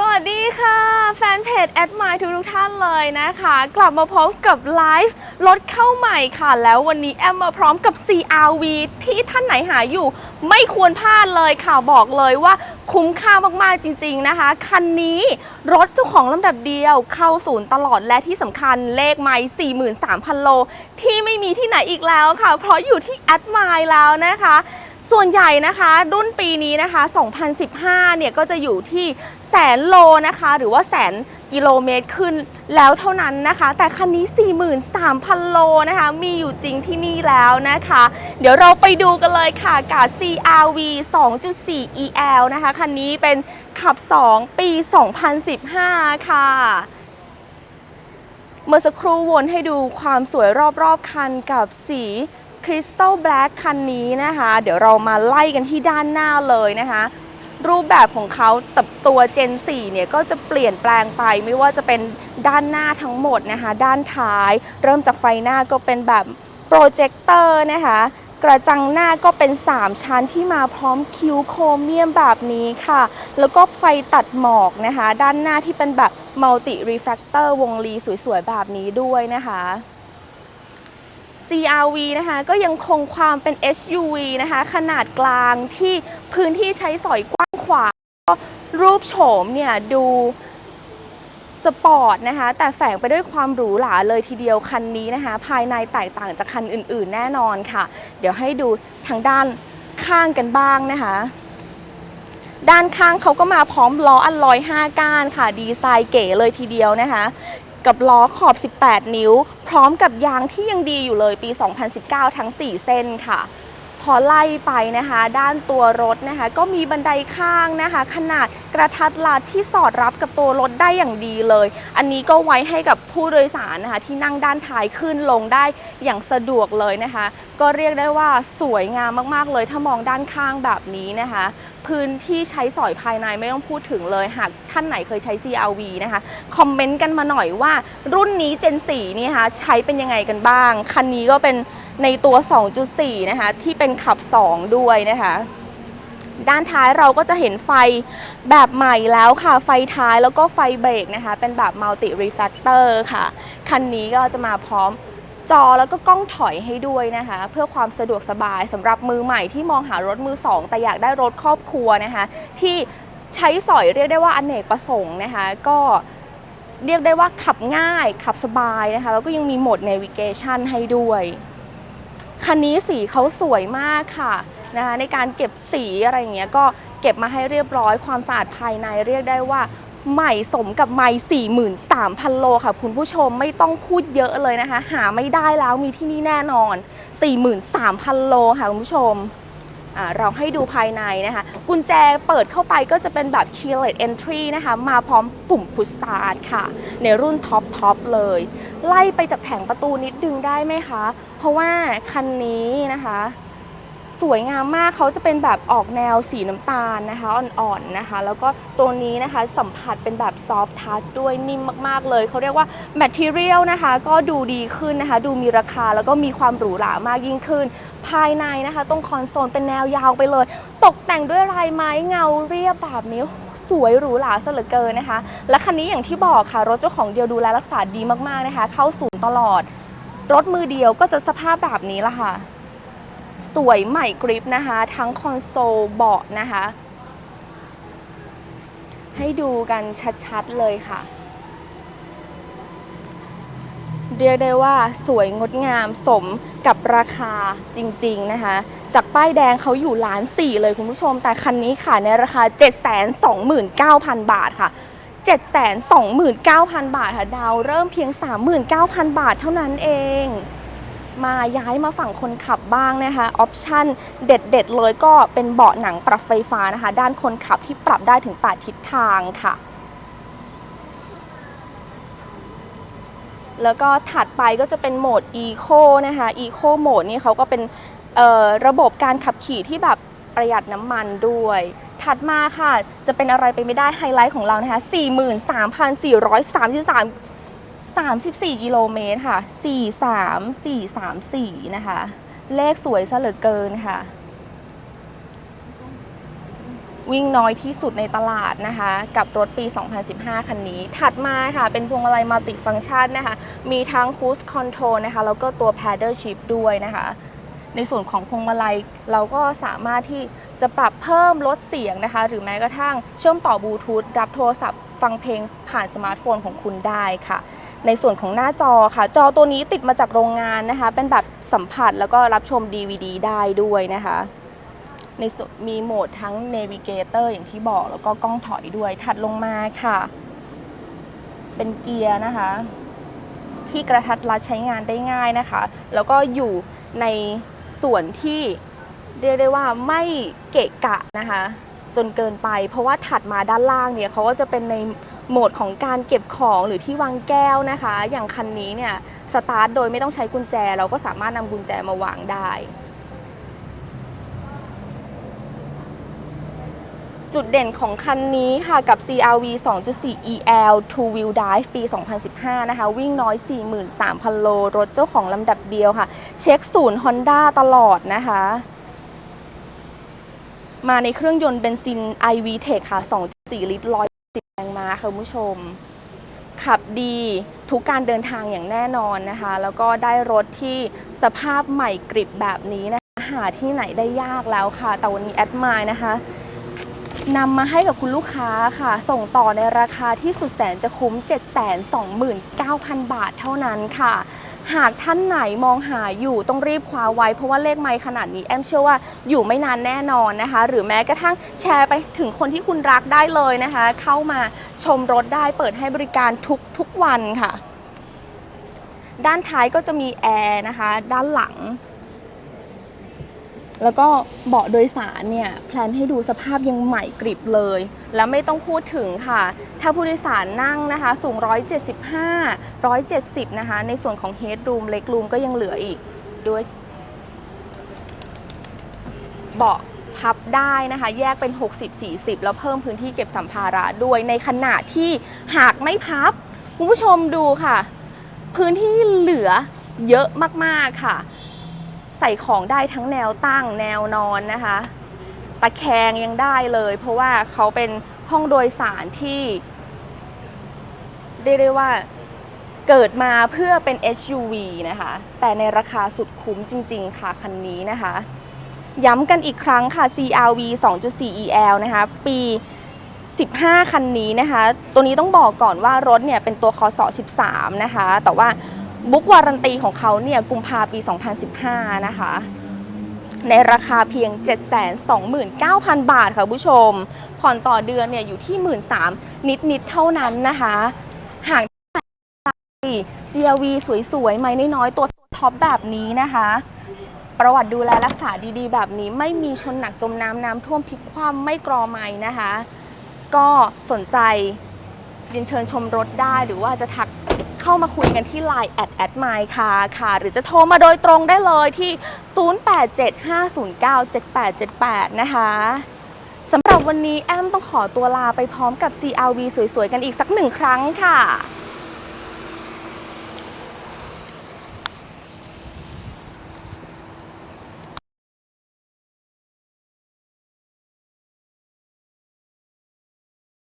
สวัสดีค่ะ แฟนเพจแอดมายทุกทุกท่านเลยนะคะ กลับมาพบกับไลฟ์รถเข้าใหม่ค่ะ แล้ววันนี้แอมมาพร้อมกับ CRV ที่ท่านไหนหาอยู่ ไม่ควรพลาดเลยค่ะบอกเลยว่าคุ้มค่ามากๆจริง ๆนะคะ คันนี้รถเจ้าของลำดับเดียวเข้าศูนย์ตลอดและที่สำคัญเลขไมล์43,000 โล ที่ไม่มีที่ไหนอีกแล้วค่ะ เพราะอยู่ที่แอดมายแล้วนะคะ ส่วนใหญ่นะคะรุ่นปีนี้นะคะ 2015 เนี่ยก็จะอยู่ที่แสนโลนะคะ หรือว่าแสนกิโลเมตรขึ้นแล้วเท่านั้นนะคะ แต่คันนี้ 43,000 โลนะคะ มีอยู่จริงที่นี่แล้วนะคะ เดี๋ยวเราไปดูกันเลยค่ะกับ CRV 2.4 EL นะคะ คันนี้เป็นขับ 2 ปี 2015 ค่ะเมื่อสักครู่วนให้ดูความสวยรอบๆคันกับสี คริสตัลแบล็กคันนี้นะคะ เดี๋ยวเรามาไล่กันที่ด้านหน้าเลยนะคะ รูปแบบของเขาตับตัว Gen 4 เนี่ยก็จะเปลี่ยนแปลงไปไม่ว่าจะเป็นด้านหน้าทั้งหมดนะคะ ด้านท้าย เริ่มจากไฟหน้าก็เป็นแบบโปรเจคเตอร์นะคะกระจังหน้าก็เป็น 3 ชั้นที่มาพร้อมคิ้วโครเมียมแบบนี้ค่ะ แล้วก็ไฟตัดหมอกนะคะ ด้านหน้าที่เป็นแบบมัลติรีแฟ c เตอร์วงลีสวยๆ แบบนี้ด้วยนะคะ CRV นะคะก็ยังคงความเป็น SUV นะคะขนาดกลางที่พื้นที่ใช้สอยกว้างขวางก็รูปโฉมเนี่ยดูสปอร์ตนะคะแต่แฝงไปด้วยความหรูหราเลยทีเดียวคันนี้นะคะ ภายในแตกต่างจากคันอื่น ๆ แน่นอนค่ะ เดี๋ยวให้ดูทางด้านข้างกันบ้างนะคะ ด้านข้างเขาก็มาพร้อมล้ออัลลอย5ก้านค่ะ ดีไซน์เก๋เลยทีเดียวนะคะ กับล้อขอบ 18 นิ้ว พร้อมกับยางที่ยังดีอยู่เลยปี 2019 ทั้ง 4 เส้นค่ะ อไล่ไปนะคะ ด้านตัวรถนะคะ ก็มีบันไดข้างนะคะ ขนาดกระทัดรัดที่สอดรับกับตัวรถได้อย่างดีเลย อันนี้ก็ไว้ให้กับผู้โดยสารนะคะ ที่นั่งด้านท้ายขึ้นลงได้อย่างสะดวกเลยนะคะ ก็เรียกได้ว่าสวยงามมากๆเลย ถ้ามองด้านข้างแบบนี้นะคะ พื้นที่ใช้สอยภายในไม่ต้องพูดถึงเลยหากท่านไหนเคยใช้ CRV นะคะคอมเมนต์กันมาหน่อยว่ารุ่นนี้ Gen 4นี่คะใช้เป็นยังไงกันบ้างคันนี้ก็เป็น ในตัว 2.4 นะคะ ที่เป็นขับ 2 ด้วยนะคะ ด้านท้ายเราก็จะเห็นไฟแบบใหม่แล้วค่ะ ไฟท้ายแล้วก็ไฟเบรกนะคะ เป็นแบบ multi reflector ค่ะ คันนี้ก็จะมาพร้อมจอแล้วก็กล้องถอยให้ด้วยนะคะ เพื่อความสะดวกสบายสำหรับมือใหม่ที่มองหารถมือสองแต่อยากได้รถครอบครัวนะคะ ที่ใช้สอยเรียกได้ว่าอเนกประสงค์นะคะ ก็เรียกได้ว่าขับง่ายขับสบายนะคะ แล้วก็ยังมีโหมด navigation ให้ด้วย คันนี้สีเขาสวยมากค่ะนะคะในการเก็บสีอะไรอย่างเงี้ยก็เก็บมาให้เรียบร้อยความสะอาดภายในเรียกได้ว่าใหม่สมกับไม่43,000 โลค่ะ คุณผู้ชมไม่ต้องพูดเยอะเลยนะคะ หาไม่ได้แล้วมีที่นี่แน่นอน 43,000 โลค่ะ คุณผู้ชม เราให้ดูภายในนะคะ กุญแจเปิดเข้าไปก็จะเป็นแบบ keyless entry นะคะ มาพร้อมปุ่ม push start ค่ะ ในรุ่นท็อปท็อปเลย ไล่ไปจากแผงประตูนิดดึงได้ไหมคะ เพราะว่าคันนี้นะคะ สวยงามมากเขาจะเป็นแบบออกแนวสีน้ำตาลนะคะอ่อนๆนะคะ แล้วก็ตัวนี้นะคะสัมผัสเป็นแบบซอฟทัชด้วยนิ่มมากๆเลย เขาเรียกว่าแมทเทียลนะคะ ก็ดูดีขึ้นนะคะ ดูมีราคาแล้วก็มีความหรูหรามากยิ่งขึ้น ภายในนะคะ ตรงคอนโซลเป็นแนวยาวไปเลย ตกแต่งด้วยลายไม้เงาเรียบแบบนี้สวยหรูหราเหลือเกินนะคะ และคันนี้อย่างที่บอกค่ะ รถเจ้าของเดียวดูแลรักษาดีมากๆนะคะ เข้าศูนย์ตลอด รถมือเดียวก็จะสภาพแบบนี้ละค่ะ สวยใหม่กริปนะคะ ทั้งคอนโซลเบาะนะคะ ให้ดูกันชัดๆเลยค่ะ เรียกได้ว่าสวยงดงามสมกับราคาจริงๆนะคะ จากป้ายแดงเขาอยู่ล้านสี่เลยคุณผู้ชม แต่คันนี้ขายในราคา 729,000 บาทค่ะ729,000 บาทค่ะ ดาวเริ่มเพียง 39,000 บาทเท่านั้นเอง มาย้ายมาฝั่งคนขับบ้างนะคะออปชั่นเด็ดๆเลยก็เป็นเบาะหนังปรับไฟฟ้านะคะ ด้านคนขับที่ปรับได้ถึง 8 ทิศทางค่ะ แล้วก็ถัดไปก็จะเป็นโหมด Eco นะคะ Eco โหมดนี่เขาก็เป็นระบบการขับขี่ที่แบบประหยัดน้ำมันด้วยถัดมาค่ะ จะเป็นอะไรไปไม่ได้ไฮไลท์ของเรานะคะ 43,433 34 กิโลเมตรค่ะ 43434 นะคะ เลขสวยซะเหลือเกินค่ะ วิ่งน้อยที่สุดในตลาดนะคะ กับรถปี 2015 คันนี้ ถัดมาค่ะ เป็นพวงมาลัยมัลติฟัง c t ชันนะคะ มีทั้ง Cruise Control นะคะ แล้วก็ตัว Paddle Shift ด้วยนะคะ ในส่วนของพวงมาลัยเราก็สามารถที่จะปรับเพิ่มลดเสียงนะคะ หรือแม้กระทั่งเชื่อมต่อบลูทูธรับโทรศัพท์ฟังเพลงผ่านสมาร์ทโฟนของคุณได้ค่ะ ในส่วนของหน้าจอค่ะ จอตัวนี้ติดมาจากโรงงานนะคะ เป็นแบบสัมผัสแล้วก็รับชม DVD ได้ด้วยนะคะในมีโหมดทั้ง Navigator อย่างที่บอกแล้วก็กล้องถอยด้วย ถัดลงมาค่ะ เป็นเกียร์นะคะ ที่กระทัดรัดใช้งานได้ง่ายนะคะ แล้วก็อยู่ในส่วนที่เรียกได้ว่าไม่เกะกะนะคะ จนเกินไป เพราะว่าถัดมาด้านล่างเนี่ยเขาก็จะเป็นใน โหมดของการเก็บของหรือที่วางแก้วนะคะ อย่างคันนี้เนี่ยสตาร์ทโดยไม่ต้องใช้กุญแจ เราก็สามารถนำกุญแจมาวางได้ จุดเด่นของคันนี้ค่ะกับ CRV 2.4 EL Two Wheel Drive ปี 2015 นะคะ วิ่งน้อย 43,000 โล รถเจ้าของลำดับเดียวค่ะ เช็คศูนย์ Honda ตลอดนะคะมาในเครื่องยนต์เบนซิน IVTEC ค่ะ 2.4 ลิตร 110แรงม้าค่ะคุณผู้ชม ขับดีทุกการเดินทางอย่างแน่นอนนะคะ แล้วก็ได้รถที่สภาพใหม่กริบแบบนี้นะคะหาที่ไหนได้ยากแล้วค่ะ แต่วันนี้แอดมายนะคะนำมาให้กับคุณลูกค้าค่ะ ส่งต่อในราคาที่สุดแสนจะคุ้ม 729,000 บาทเท่านั้นค่ะ หากท่านไหนมองหาอยู่ต้องรีบคว้าไว้ เพราะว่าเลขไมค์ขนาดนี้แอมเชื่อว่าอยู่ไม่นานแน่นอนนะคะ หรือแม้กระทั่งแชร์ไปถึงคนที่คุณรักได้เลยนะคะ เข้ามาชมรถได้เปิดให้บริการทุกทุกวันค่ะ ด้านท้ายก็จะมีแอร์นะคะ ด้านหลัง แล้วก็เบาะโดยสารเนี่ยแพลนให้ดูสภาพยังใหม่กริบเลย แล้วไม่ต้องพูดถึงค่ะ ถ้าผู้โดยสารนั่งนะคะ สูง 175 170 นะคะ ในส่วนของ Headroom เล็กรูมก็ยังเหลืออีกด้วยเบาะพับได้นะคะ แยกเป็น 60-40 แล้วเพิ่มพื้นที่เก็บสัมภาระด้วยในขณะที่หากไม่พับ คุณผู้ชมดูค่ะ พื้นที่เหลือเยอะมากๆค่ะ ใส่ของได้ทั้งแนวตั้งแนวนอนนะคะ ตะแคงยังได้เลย เพราะว่าเขาเป็นห้องโดยสารที่ เรียกได้ว่าเกิดมาเพื่อเป็น SUV นะคะ แต่ในราคาสุดคุ้มจริง ๆ ค่ะ คันนี้นะคะ ย้ำกันอีกครั้งค่ะ CRV 2.4 EL นะคะ ปี 15 คันนี้นะคะ ตัวนี้ต้องบอกก่อนว่ารถเนี่ยเป็นตัวคศ13 นะคะ แต่ว่าบุ๊กวารันตีของเขาเนี่ยกุมภาปี 2015 นะคะ ในราคาเพียง 729,000 บาทค่ะผู้ชม ผ่อนต่อเดือนเนี่ยอยู่ที่ 13,000นิดๆเท่านั้นนะคะ หาก CRV สวยๆไหมน้อยๆ ตัวท็อปแบบนี้นะคะ ประวัติดูแลรักษาดีๆ แบบนี้ไม่มีชนหนักจมน้ำน้ำท่วมพลิกคว่ำไม่กรอไม้นะคะ ก็สนใจเรียนเชิญชมรถได้หรือว่าจะทักเข้ามาคุยกันที่ Line แอดแอดไมค่ะค่ะ หรือจะโทรมาโดยตรงได้เลยที่ 0875097878 นะคะ สำหรับวันนี้แอมต้องขอตัวลาไปพร้อมกับ CRV สวยๆ กันอีกสักหนึ่งครั้งค่ะ